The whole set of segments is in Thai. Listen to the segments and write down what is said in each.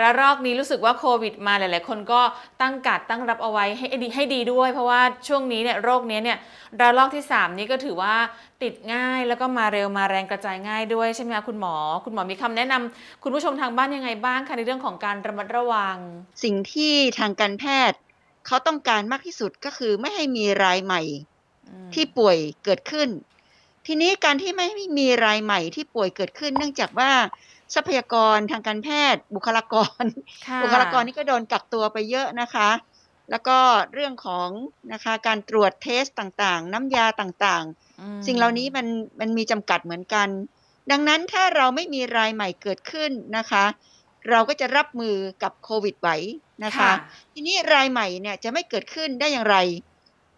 ระลอกนี้รู้สึกว่าโควิดมาหลาย ๆ คนก็ตั้งกาดตั้งรับเอาไว้ให้ดีให้ดีด้วย เพราะว่าช่วงนี้เนี่ยโรคนี้เนี่ยระลอกที่ 3 นี้ก็ถือว่าติดง่ายแล้วก็มาเร็วมาแรงกระจายง่ายด้วยใช่ไหมคะคุณหมอ คุณหมอมีคำแนะนำคุณผู้ชมทางบ้านยังไงบ้างคะในเรื่องของการระมัดระวัง สิ่งที่ทางการแพทย์ เขาต้องการมากที่สุดก็คือไม่ให้มีรายใหม่ที่ป่วยเกิดขึ้น ทีนี้การที่ไม่มีรายใหม่ที่ป่วยเกิดขึ้น เนื่องจากว่าทรัพยากรทางการแพทย์ บุคลากรค่ะบุคลากรนี่ก็โดนกักตัวไปเยอะนะคะ แล้วก็เรื่องของนะคะการตรวจเทสต่างๆ น้ำยาต่างอืมๆสิ่งเหล่านี้มันมันมีจำกัดเหมือนกัน ดังนั้นถ้าเราไม่มีรายใหม่เกิดขึ้นนะคะ เราก็จะรับมือกับโควิดไหวนะคะ ทีนี้รายใหม่เนี่ยจะไม่เกิดขึ้นได้อย่างไร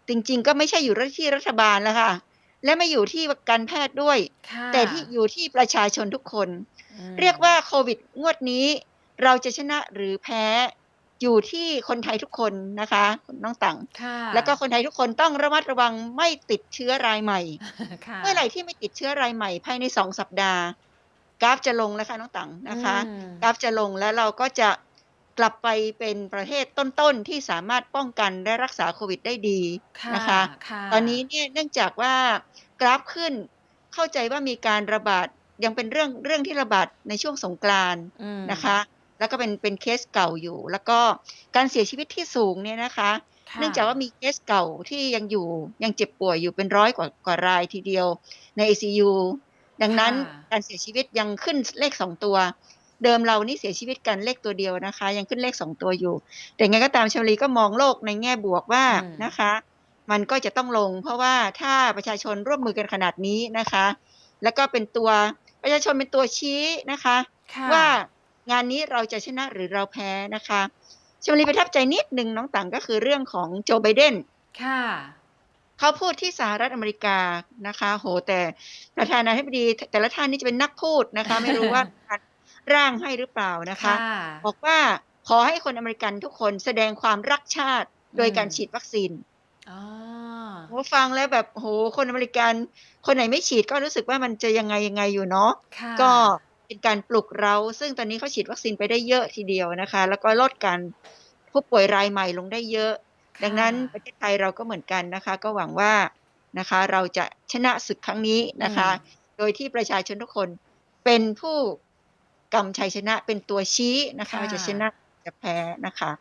จริงๆ ก็ไม่ใช่อยู่ที่รัฐบาลแล้วค่ะ และไม่อยู่ที่การแพทย์ด้วยค่ะแต่ที่อยู่ที่ประชาชนทุกคนอืมเรียกว่าโควิดงวดนี้ เราจะชนะหรือแพ้อยู่ที่คนไทยทุกคนนะคะคุณน้องตังค่ะแล้วก็คนไทยทุกคนต้องระมัดระวังไม่ติดเชื้อรายใหม่ค่ะเมื่อไหร่ที่ไม่ติดเชื้อรายใหม่ภายในสองสัปดาห์ กราฟจะลงแล้วค่ะน้องตังนะคะอืมกราฟจะลงแล้วเราก็จะ กลับไปเป็นประเทศต้นๆ ที่สามารถป้องกันและรักษาโควิดได้ดีนะคะค่ะตอนนี้เนี่ยเนื่องจากว่ากราฟขึ้นเข้าใจว่ามีการระบาดยังเป็นเรื่องเรื่องที่ระบาดในช่วงสงกรานต์อืมนะคะ แล้วก็เป็นเป็นเคสเก่าอยู่ แล้วก็การเสียชีวิตที่สูงเนี่ยนะคะค่ะเนื่องจากว่ามีเคสเก่าที่ยังอยู่ยังเจ็บป่วยอยู่เป็นร้อยกว่ากว่ารายทีเดียวใน ICU ดังนั้นค่ะการเสียชีวิตยังขึ้นเลขสองตัว เดิมเรานี่เสียชีวิตกันเลขตัวเดียวนะคะ ยังขึ้นเลขสองตัวอยู่ แต่ไงก็ตามชมรีก็มองโลกในแง่บวกว่าอืมนะคะ มันก็จะต้องลง เพราะว่าถ้าประชาชนร่วมมือกันขนาดนี้นะคะ แล้วก็เป็นตัวประชาชนเป็นตัวชี้นะคะค่ะว่างานนี้เราจะชนะหรือเราแพ้นะคะชมรีประทับใจนิดหนึ่งน้องตังก็คือเรื่องของโจไบเดนค่ะเขาพูดที่สหรัฐอเมริกานะคะ โหแต่ประธานาธิบดีแต่ละท่านนี่จะเป็นนักพูดนะคะ ไม่รู้ว่า ร่างให้หรือเปล่านะคะค่ะบอกว่าขอให้คนอเมริกันทุกคนแสดงความรักชาติโดยอืมการฉีดวัคซีนอ๋อโหฟังแล้วแบบโหคนอเมริกัน คนไหนไม่ฉีดก็รู้สึกว่ามันจะยังไงยังไงอยู่เนาะค่ะก็เป็นการปลุกเรา ซึ่งตอนนี้เขาฉีดวัคซีนไปได้เยอะทีเดียวนะคะ แล้วก็ลดการผู้ป่วยรายใหม่ลงได้เยอะค่ะดังนั้นประเทศไทยเราก็เหมือนกันนะคะ ก็หวังว่านะคะ เราจะชนะศึกครั้งนี้นะคะ โดยที่ประชาชนทุกคนเป็นผู้ กำชัยชนะเป็นตัวชี้นะคะว่าจะชนะจะแพ้นะคะ